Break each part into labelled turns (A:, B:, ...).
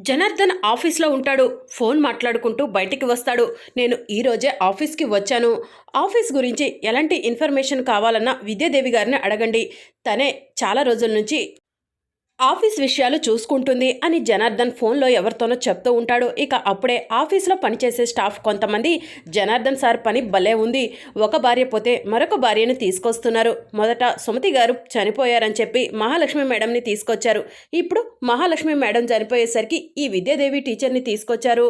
A: జనార్దన్ ఆఫీస్లో ఉంటాడు. ఫోన్ మాట్లాడుకుంటూ బయటికి వస్తాడు. నేను ఈరోజే ఆఫీస్కి వచ్చాను. ఆఫీస్ గురించి ఎలాంటి ఇన్ఫర్మేషన్ కావాలన్నా విద్యాదేవి గారిని అడగండి. తనే చాలా రోజుల నుంచి ఆఫీస్ విషయాలు చూసుకుంటుంది అని జనార్దన్ ఫోన్లో ఎవరితోనో చెప్తూ ఉంటాడు. ఇక అప్పుడే ఆఫీస్లో పనిచేసే స్టాఫ్ కొంతమంది జనార్దన్ సార్ పని భలే ఉంది. ఒక భార్య పోతే మరొక భార్యను తీసుకొస్తున్నారు. మొదట సుమతి గారు చనిపోయారని చెప్పి మహాలక్ష్మి మేడంని తీసుకొచ్చారు. ఇప్పుడు మహాలక్ష్మి మేడం చనిపోయేసరికి ఈ విద్యాదేవి టీచర్ని తీసుకొచ్చారు.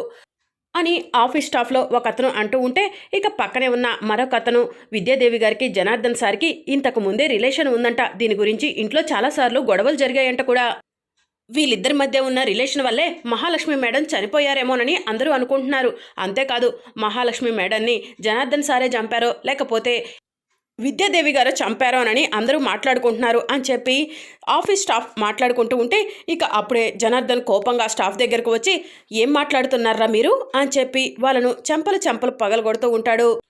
A: అని ఆఫీస్ స్టాఫ్లో ఒక అతను అంటూ ఉంటే ఇక పక్కనే ఉన్న మరొక అతను విద్యాదేవి గారికి జనార్దన్ సార్కి ఇంతకు ముందే రిలేషన్ ఉందంట. దీని గురించి ఇంట్లో చాలాసార్లు గొడవలు జరిగాయంట కూడా. వీళ్ళిద్దరి మధ్య ఉన్న రిలేషన్ వల్లే మహాలక్ష్మి మేడం చనిపోయారేమోనని అందరూ అనుకుంటున్నారు. అంతేకాదు మహాలక్ష్మి మేడంని జనార్దన్ సారే చంపారో లేకపోతే విద్యాదేవి గారు చంపారోనని అందరూ మాట్లాడుకుంటున్నారు అని చెప్పి ఆఫీస్ స్టాఫ్ మాట్లాడుకుంటూ ఉంటే ఇక అప్పుడే జనార్దన్ కోపంగా స్టాఫ్ దగ్గరకు వచ్చి ఏం మాట్లాడుతున్నారా మీరు? అని చెప్పి వాళ్ళను చెంపలు చెంపలు పగలగొడుతూ ఉంటాడు.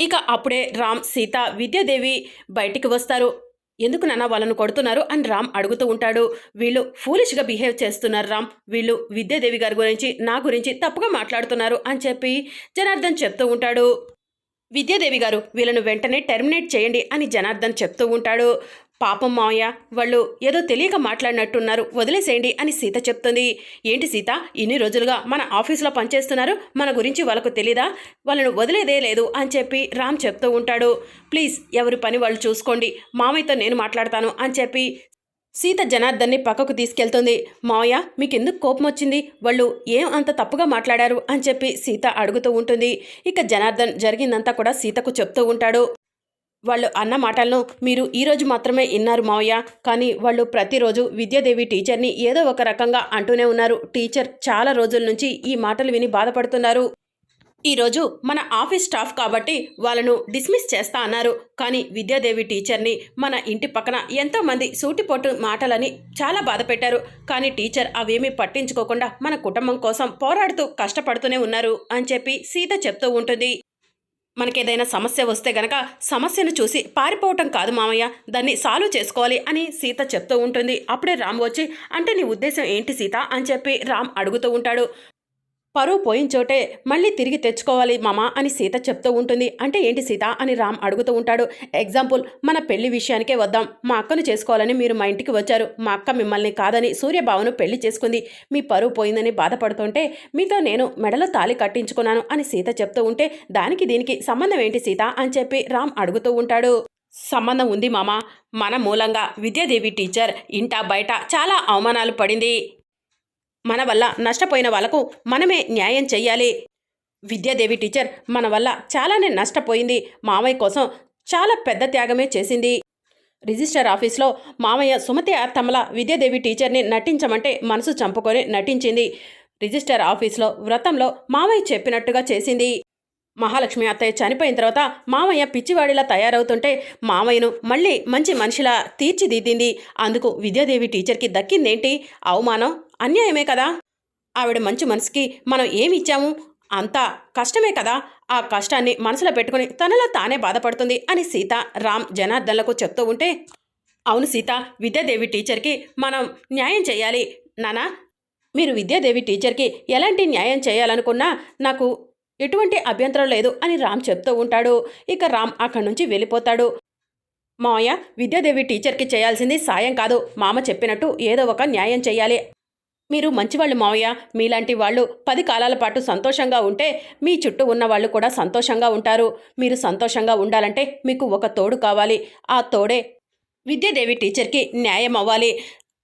A: ఇక అప్పుడే రామ్ సీత విద్యాదేవి బయటికి వస్తారు. ఎందుకు నాన్న వాళ్ళను కొడుతున్నారు? అని రామ్ అడుగుతూ ఉంటాడు. వీళ్ళు ఫూలిష్గా బిహేవ్ చేస్తున్నారు రామ్. వీళ్ళు విద్యాదేవి గారి గురించి నా గురించి తప్పుగా మాట్లాడుతున్నారు అని చెప్పి జనార్దన్ చెప్తూ ఉంటాడు. విద్యాదేవి గారు వీళ్ళను వెంటనే టెర్మినేట్ చేయండి అని జనార్దన్ చెప్తూ ఉంటాడు. పాపం మావయ్య వాళ్ళు ఏదో తెలియక మాట్లాడినట్టున్నారు వదిలేసేయండి అని సీత చెప్తుంది. ఏంటి సీత ఇన్ని రోజులుగా మన ఆఫీస్లో పనిచేస్తున్నారు మన గురించి వాళ్ళకు తెలీదా? వాళ్ళను వదిలేదే లేదు అని చెప్పి రామ్ చెప్తూ ఉంటాడు. ప్లీజ్ ఎవరి పని వాళ్ళు చూసుకోండి మామయ్యతో నేను మాట్లాడతాను అని చెప్పి సీత జనార్దన్ని పక్కకు తీసుకెళ్తుంది. మావయ్య మీకెందుకు కోపం వచ్చింది? వాళ్ళు ఏం అంత తప్పుగా మాట్లాడారు అని చెప్పి సీత అడుగుతూ ఉంటుంది. ఇక జనార్దన్ జరిగిందంతా కూడా సీతకు చెప్తూ ఉంటాడు. వాళ్ళు అన్న మాటలను మీరు ఈరోజు మాత్రమే విన్నారు మావయ్య. కానీ వాళ్ళు ప్రతిరోజు విద్యాదేవి టీచర్ని ఏదో ఒక రకంగా అంటూనే ఉన్నారు. టీచర్ చాలా రోజుల నుంచి ఈ మాటలు విని బాధపడుతున్నారు. ఈరోజు మన ఆఫీస్ స్టాఫ్ కాబట్టి వాళ్ళను డిస్మిస్ చేస్తా అన్నారు. కానీ విద్యాదేవి టీచర్ని మన ఇంటి పక్కన ఎంతోమంది సూటిపోటు మాటలని చాలా బాధ పెట్టారు. కానీ టీచర్ అవేమీ పట్టించుకోకుండా మన కుటుంబం కోసం పోరాడుతూ కష్టపడుతూనే ఉన్నారు అని చెప్పి సీత చెప్తూ ఉంటుంది. మనకేదైనా సమస్య వస్తే గనక సమస్యను చూసి పారిపోవటం కాదు మామయ్య దాన్ని సాల్వ్ చేసుకోవాలి అని సీత చెప్తూ ఉంటుంది. అప్పుడే రామ్ వచ్చి అంటే నీ ఉద్దేశం ఏంటి సీత? అని చెప్పి రామ్ అడుగుతూ ఉంటాడు. పరువు పోయిన చోటే మళ్ళీ తిరిగి తెచ్చుకోవాలి మామా అని సీత చెప్తూ ఉంటుంది. అంటే ఏంటి సీత అని రామ్ అడుగుతూ ఉంటాడు. ఎగ్జాంపుల్ మన పెళ్ళి విషయానికే వద్దాం. మా అక్కను చేసుకోవాలని మీరు మా ఇంటికి వచ్చారు. మా అక్క మిమ్మల్ని కాదని సూర్యబావను పెళ్ళి చేసుకుంది. మీ పరువు పోయిందని బాధపడుతుంటే మీతో నేను మెడలో తాళి కట్టించుకున్నాను అని సీత చెప్తూ ఉంటే దానికి దీనికి సంబంధం ఏంటి సీత అని చెప్పి రామ్ అడుగుతూ ఉంటాడు. సంబంధం ఉంది మామ. మన మూలంగా విద్యాదేవి టీచర్ ఇంటా బయట చాలా అవమానాలు పడింది. మన వల్ల నష్టపోయిన వాళ్ళకు మనమే న్యాయం చెయ్యాలి. విద్యాదేవి టీచర్ మన వల్ల చాలానే నష్టపోయింది. మామయ్య కోసం చాలా పెద్ద త్యాగమే చేసింది. రిజిస్టర్ ఆఫీస్లో మామయ్య సుమతి అత్తమ్మల విద్యాదేవి టీచర్ని నటించమంటే మనసు చంపుకొని నటించింది. రిజిస్టర్ ఆఫీస్లో వ్రతంలో మామయ్య చెప్పినట్టుగా చేసింది. మహాలక్ష్మి అత్తయ్య చనిపోయిన తర్వాత మామయ్య పిచ్చివాడిలా తయారవుతుంటే మామయ్యను మళ్ళీ మంచి మనిషిలా తీర్చిదిద్దింది. అందుకు విద్యాదేవి టీచర్కి దక్కిందేంటి? అవమానం? అన్యాయమే కదా? ఆవిడ మంచి మనసుకి మనం ఏమి ఇచ్చాము? అంతా కష్టమే కదా? ఆ కష్టాన్ని మనసులో పెట్టుకుని తనలో తానే బాధపడుతుంది అని సీత రామ్ జనార్దన్లకు చెప్తూ ఉంటే అవును సీత విద్యాదేవి టీచర్కి మనం న్యాయం చేయాలి. నానా మీరు విద్యాదేవి టీచర్కి ఎలాంటి న్యాయం చేయాలనుకున్నా నాకు ఎటువంటి అభ్యంతరం లేదు అని రామ్ చెప్తూ ఉంటాడు. ఇక రామ్ అక్కడి నుంచి వెళ్ళిపోతాడు. మామయ్య విద్యాదేవి టీచర్కి చేయాల్సింది సాయం కాదు. మామ చెప్పినట్టు ఏదో ఒక న్యాయం చేయాలి. మీరు మంచివాళ్ళు మావయ్య మీలాంటి వాళ్ళు పది కాలాల పాటు సంతోషంగా ఉంటే మీ చుట్టూ ఉన్న వాళ్ళు కూడా సంతోషంగా ఉంటారు. మీరు సంతోషంగా ఉండాలంటే మీకు ఒక తోడు కావాలి. ఆ తోడే విద్యాదేవి టీచర్కి న్యాయం అవ్వాలి.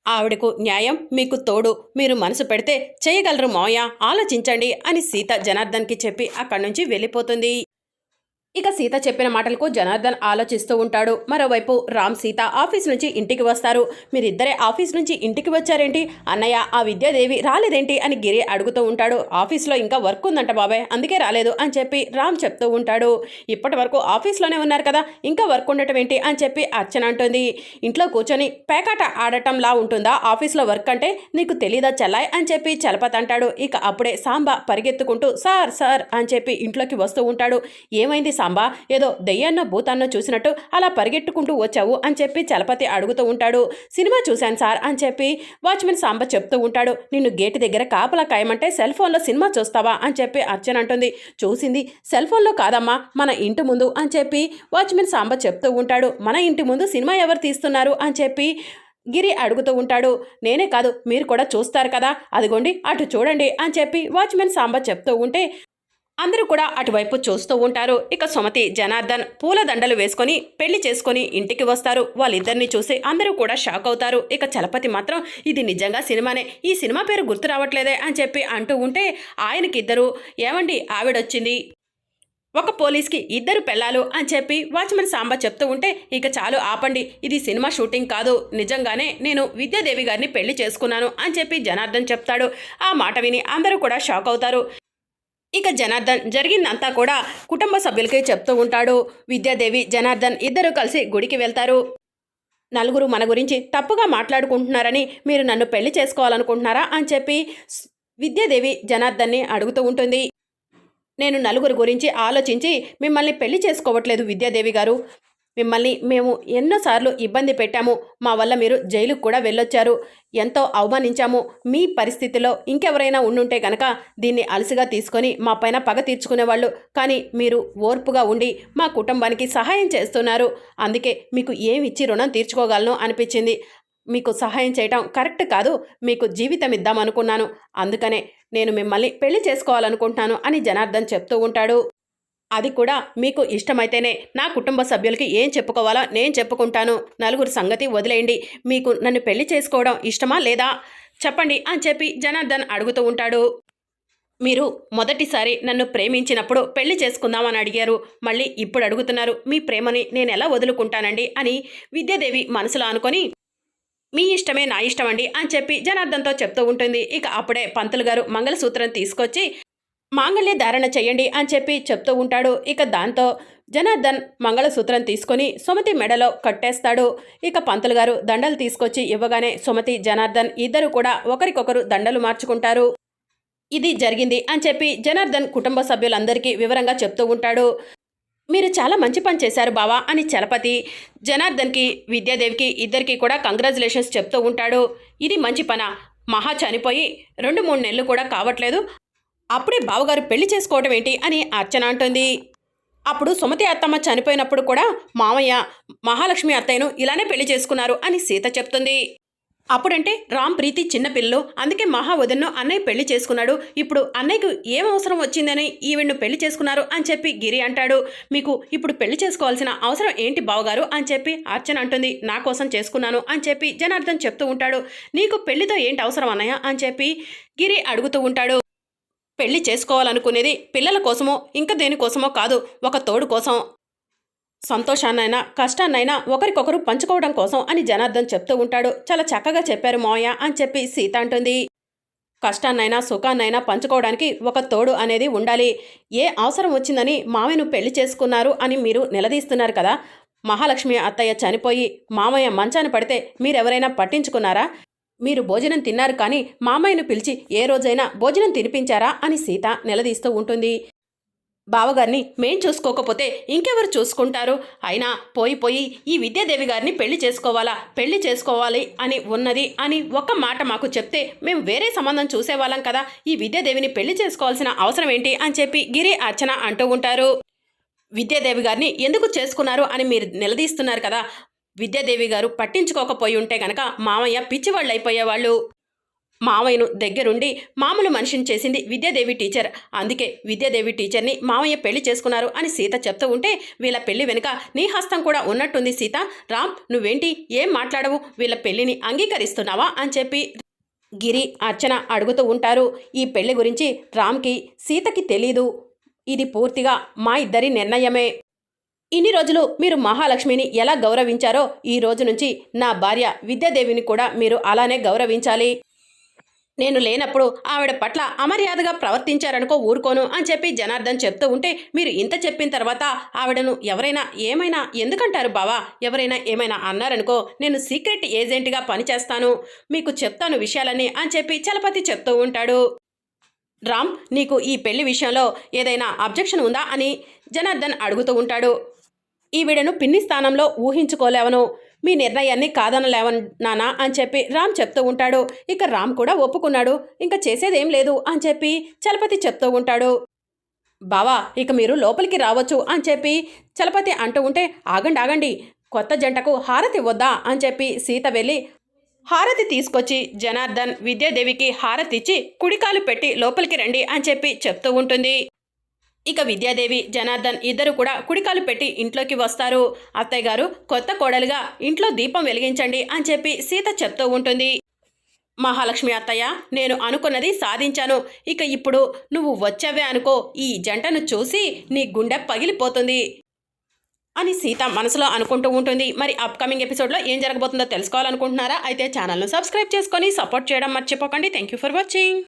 A: ఆవిడకు న్యాయం మీకు తోడు. మీరు మనసు పెడితే చేయగలరు మావయ్య ఆలోచించండి అని సీత జనార్దన్కి చెప్పి అక్కడి నుంచి వెళ్ళిపోతుంది. ఇక సీత చెప్పిన మాటలకు జనార్దన్ ఆలోచిస్తూ ఉంటాడు. మరోవైపు రామ్ సీత ఆఫీస్ నుంచి ఇంటికి వస్తారు. మీరిద్దరే ఆఫీస్ నుంచి ఇంటికి వచ్చారేంటి? అన్నయ్య ఆ విద్యాదేవి రాలేదేంటి? అని గిరి అడుగుతూ ఉంటాడు. ఆఫీస్లో ఇంకా వర్క్ ఉందంట బాబాయ్ అందుకే రాలేదు అని చెప్పి రామ్ చెప్తూ ఉంటాడు. ఇప్పటి వరకు ఆఫీస్లోనే ఉన్నారు కదా ఇంకా వర్క్ ఉండటం ఏంటి? అని చెప్పి అర్చన అంటుంది. ఇంట్లో కూర్చొని పేకాట ఆడటంలా ఉంటుందా? ఆఫీస్లో వర్క్ అంటే నీకు తెలీదా చల్లాయ్? అని చెప్పి చలపత్ అంటాడు. ఇక అప్పుడే సాంబ పరిగెత్తుకుంటూ సార్ సార్ అని చెప్పి ఇంట్లోకి వస్తూ ఉంటాడు. ఏమైంది సాంబ? సాంబా ఏదో దెయ్యన్నో భూతాన్నో చూసినట్టు అలా పరిగెట్టుకుంటూ వచ్చావు అని చెప్పి చలపతి అడుగుతూ ఉంటాడు. సినిమా చూశాను సార్ అని చెప్పి వాచ్మెన్ సాంబ చెప్తూ ఉంటాడు. నిన్ను గేటు దగ్గర కాపలా కాయమంటే సెల్ ఫోన్లో సినిమా చూస్తావా అని చెప్పి అర్చన అంటుంది. చూసింది సెల్ ఫోన్లో కాదమ్మా మన ఇంటి ముందు అని చెప్పి వాచ్మెన్ సాంబ చెప్తూ ఉంటాడు. మన ఇంటి ముందు సినిమా ఎవరు తీస్తున్నారు? అని చెప్పి గిరి అడుగుతూ ఉంటాడు. నేనే కాదు మీరు కూడా చూస్తారు కదా అదిగోండి అటు చూడండి అని చెప్పి వాచ్మెన్ సాంబ చెప్తూ ఉంటే అందరూ కూడా అటువైపు చూస్తూ ఉంటారు. ఇక సుమతి జనార్దన్ పూలదండలు వేసుకొని పెళ్ళి చేసుకొని ఇంటికి వస్తారు. వాళ్ళిద్దరిని చూసి అందరూ కూడా షాక్ అవుతారు. ఇక చలపతి మాత్రం ఇది నిజంగా సినిమానే. ఈ సినిమా పేరు గుర్తు రావట్లేదే అని చెప్పి అంటూ ఉంటే ఆయనకిద్దరు ఏమండి ఆవిడొచ్చింది? ఒక పోలీస్కి ఇద్దరు పెళ్ళాలు అని చెప్పి వాచ్మెన్ సాంబ చెప్తూ ఉంటే ఇక చాలు ఆపండి. ఇది సినిమా షూటింగ్ కాదు. నిజంగానే నేను విద్యాదేవి గారిని పెళ్ళి చేసుకున్నాను అని చెప్పి జనార్దన్ చెప్తాడు. ఆ మాట విని అందరూ కూడా షాక్ అవుతారు. ఇక జనార్దన్ జరిగిందంతా కూడా కుటుంబ సభ్యులకి చెప్తూ ఉంటాడు. విద్యాదేవి జనార్దన్ ఇద్దరు కలిసి గుడికి వెళ్తారు. నలుగురు మన గురించి తప్పుగా మాట్లాడుకుంటున్నారని మీరు నన్ను పెళ్ళి చేసుకోవాలనుకుంటున్నారా అని చెప్పి విద్యాదేవి జనార్దన్ని అడుగుతూ ఉంటుంది. నేను నలుగురు గురించి ఆలోచించి మిమ్మల్ని పెళ్ళి చేసుకోవట్లేదు విద్యాదేవి గారు. మిమ్మల్ని మేము ఎన్నోసార్లు ఇబ్బంది పెట్టాము. మా వల్ల మీరు జైలుకు కూడా వెళ్ళొచ్చారు. ఎంతో అవమానించాము. మీ పరిస్థితిలో ఇంకెవరైనా ఉండుంటే కనుక దీన్ని అలసిగా తీసుకొని మా పైన పగ తీర్చుకునేవాళ్ళు. కానీ మీరు ఓర్పుగా ఉండి మా కుటుంబానికి సహాయం చేస్తున్నారు. అందుకే మీకు ఏమి ఇచ్చి రుణం తీర్చుకోగలను అనిపించింది. మీకు సహాయం చేయటం కరెక్ట్ కాదు. మీకు జీవితం ఇద్దామనుకున్నాను. అందుకనే నేను మిమ్మల్ని పెళ్ళి చేసుకోవాలనుకుంటున్నాను అని జనార్దన్ చెప్తూ ఉంటాడు. అది కూడా మీకు ఇష్టమైతేనే. నా కుటుంబ సభ్యులకి ఏం చెప్పుకోవాలో నేను చెప్పుకుంటాను. నలుగురు సంగతి వదిలేయండి. మీకు నన్ను పెళ్ళి చేసుకోవడం ఇష్టమా లేదా? చెప్పండి అని చెప్పి జనార్దన్ అడుగుతూ ఉంటాడు. మీరు మొదటిసారి నన్ను ప్రేమించినప్పుడు పెళ్ళి చేసుకుందామని అడిగారు. మళ్ళీ ఇప్పుడు అడుగుతున్నారు మీ ప్రేమని నేను ఎలా వదులుకుంటానండి? అని విద్యాదేవి మనసులో అనుకొని మీ ఇష్టమే నా ఇష్టం అండి అని చెప్పి జనార్దన్తో చెప్తూ ఉంటుంది. ఇక అప్పుడే పంతులు గారు మంగళసూత్రం తీసుకొచ్చి మాంగళ్య ధారణ చెయ్యండి అని చెప్పి చెప్తూ ఉంటాడు. ఇక దాంతో జనార్దన్ మంగళసూత్రం తీసుకొని సుమతి మెడలో కట్టేస్తాడు. ఇక పంతులు గారు దండలు తీసుకొచ్చి ఇవ్వగానే సుమతి జనార్దన్ ఇద్దరు కూడా ఒకరికొకరు దండలు మార్చుకుంటారు. ఇది జరిగింది అని చెప్పి జనార్దన్ కుటుంబ సభ్యులందరికీ వివరంగా చెప్తూ ఉంటాడు. మీరు చాలా మంచి పని చేశారు బావా అని చలపతి జనార్దన్కి విద్యాదేవికి ఇద్దరికి కూడా కంగ్రాచులేషన్స్ చెప్తూ ఉంటాడు. ఇది మంచి పన? మహా చనిపోయి రెండు మూడు నెలలు కూడా కావట్లేదు. అప్పుడే బావగారు పెళ్ళి చేసుకోవటం ఏంటి అని అర్చన అంటుంది. అప్పుడు సుమతి అత్తమ్మ చనిపోయినప్పుడు కూడా మామయ్య మహాలక్ష్మి అత్తయ్యను ఇలానే పెళ్ళి చేసుకున్నారు అని సీత చెప్తుంది. అప్పుడంటే రామ్ ప్రీతి చిన్నపిల్లలు అందుకే మహావదన్ను అన్నయ్య పెళ్ళి చేసుకున్నాడు. ఇప్పుడు అన్నయ్యకు ఏం అవసరం వచ్చిందని ఈవిడ్ను పెళ్ళి చేసుకున్నారు అని చెప్పి గిరి అంటాడు. మీకు ఇప్పుడు పెళ్ళి చేసుకోవాల్సిన అవసరం ఏంటి బావగారు అని చెప్పి అర్చన అంటుంది. నా కోసం చేసుకున్నాను అని చెప్పి జనార్దన్ చెప్తూ ఉంటాడు. నీకు పెళ్ళితో ఏంటి అవసరం అన్నయ్య అని చెప్పి గిరి అడుగుతూ ఉంటాడు. పెళ్ళి చేసుకోవాలనుకునేది పిల్లల కోసమో ఇంకా దేనికోసమో కాదు ఒక తోడు కోసం. సంతోషాన్నైనా కష్టాన్నైనా ఒకరికొకరు పంచుకోవడం కోసం అని జనార్దన్ చెప్తూ ఉంటాడు. చాలా చక్కగా చెప్పారు మావయ్య అని చెప్పి సీత అంటుంది. కష్టాన్నైనా సుఖాన్నైనా పంచుకోవడానికి ఒక తోడు అనేది ఉండాలి. ఏ అవసరం వచ్చిందని మామయ్యను పెళ్ళి చేసుకున్నారు అని మీరు నిలదీస్తున్నారు కదా. మహాలక్ష్మి అత్తయ్య చనిపోయి మామయ్య మంచాన పడితే మీరెవరైనా పట్టించుకున్నారా? మీరు భోజనం తిన్నారు కానీ మామయ్యను పిలిచి ఏ రోజైనా భోజనం తినిపించారా అని సీత నిలదీస్తూ ఉంటుంది. బావగారిని మేం చూసుకోకపోతే ఇంకెవరు చూసుకుంటారు? అయినా పోయి పోయి ఈ విద్యాదేవి గారిని పెళ్ళి చేసుకోవాలా? పెళ్ళి చేసుకోవాలి అని ఉన్నది అని ఒక్క మాట మాకు చెప్తే మేము వేరే సంబంధం చూసేవాళ్ళం కదా. ఈ విద్యాదేవిని పెళ్ళి చేసుకోవాల్సిన అవసరం ఏంటి అని చెప్పి గిరి అర్చన అంటూ ఉంటారు. విద్యాదేవి గారిని ఎందుకు చేసుకున్నారు అని మీరు నిలదీస్తున్నారు కదా? విద్యాదేవి గారు పట్టించుకోకపోయి ఉంటే గనక మామయ్య పిచ్చివాళ్ళు అయిపోయేవాళ్ళు మామయ్యను దగ్గరుండి మామూలు మనిషిని చేసింది విద్యాదేవి టీచర్. అందుకే విద్యాదేవి టీచర్ని మామయ్య పెళ్ళి చేసుకున్నారు అని సీత చెప్తూ ఉంటే వీళ్ళ పెళ్ళి వెనుక నీ హస్తం కూడా ఉన్నట్టుంది సీత. రామ్ నువ్వేంటి? ఏం మాట్లాడవు? వీళ్ళ పెళ్ళిని అంగీకరిస్తున్నావా? అని చెప్పి గిరి అర్చన అడుగుతూ ఉంటారు. ఈ పెళ్ళి గురించి రామ్కి సీతకి తెలీదు. ఇది పూర్తిగా మా ఇద్దరి నిర్ణయమే. ఇన్ని రోజులు మీరు మహాలక్ష్మిని ఎలా గౌరవించారో ఈ రోజు నుంచి నా భార్య విద్యాదేవిని కూడా మీరు అలానే గౌరవించాలి. నేను లేనప్పుడు ఆవిడ పట్ల అమర్యాదగా ప్రవర్తించారనుకో ఊరుకోను అని చెప్పి జనార్దన్ చెప్తూ ఉంటే మీరు ఇంత చెప్పిన తర్వాత ఆవిడను ఎవరైనా ఏమైనా ఎందుకంటారు బావా? ఎవరైనా ఏమైనా అన్నారనుకో నేను సీక్రెట్ ఏజెంట్గా పనిచేస్తాను మీకు చెప్తాను విషయాలని అని చెప్పి చలపతి చెప్తూ ఉంటాడు. రామ్ నీకు ఈ పెళ్ళి విషయంలో ఏదైనా అబ్జెక్షన్ ఉందా అని జనార్దన్ అడుగుతూ ఉంటాడు. ఈవిడను పిన్ని స్థానంలో ఊహించుకోలేవను. మీ నిర్ణయాన్ని కాదనలేవను నానా అని చెప్పి రామ్ చెప్తూ ఉంటాడు. ఇక రామ్ కూడా ఒప్పుకున్నాడు. ఇంకా చేసేదేం లేదు అని చెప్పి చలపతి చెప్తూ ఉంటాడు. బావా ఇక మీరు లోపలికి రావచ్చు అని చెప్పి చలపతి అంటూ ఉంటే ఆగండి ఆగండి. కొత్త జంటకు హారతి ఇవ్వద్దా అని చెప్పి సీత వెళ్ళి హారతి తీసుకొచ్చి జనార్దన్ విద్యాదేవికి హారతి ఇచ్చి కుడికాలు పెట్టి లోపలికి రండి అని చెప్పి చెప్తూ ఉంటుంది. ఇక విద్యాదేవి జనార్దన్ ఇద్దరు కూడా కుడికాలు పెట్టి ఇంట్లోకి వస్తారు. అత్తయ్య గారు కొత్త కోడలుగా ఇంట్లో దీపం వెలిగించండి అని చెప్పి సీత చెప్తూ ఉంటుంది. మహాలక్ష్మి అత్తయ్య నేను అనుకున్నది సాధించాను. ఇక ఇప్పుడు నువ్వు వచ్చావే అనుకో ఈ జంటను చూసి నీ గుండె పగిలిపోతుంది అని సీత మనసులో అనుకుంటూ ఉంటుంది. మరి అప్కమింగ్ ఎపిసోడ్లో ఏం జరగబోతుందో తెలుసుకోవాలనుకుంటున్నారా? అయితే ఛానల్ను సబ్స్క్రైబ్ చేసుకొని సపోర్ట్ చేయడం మర్చిపోకండి. Thank you for watching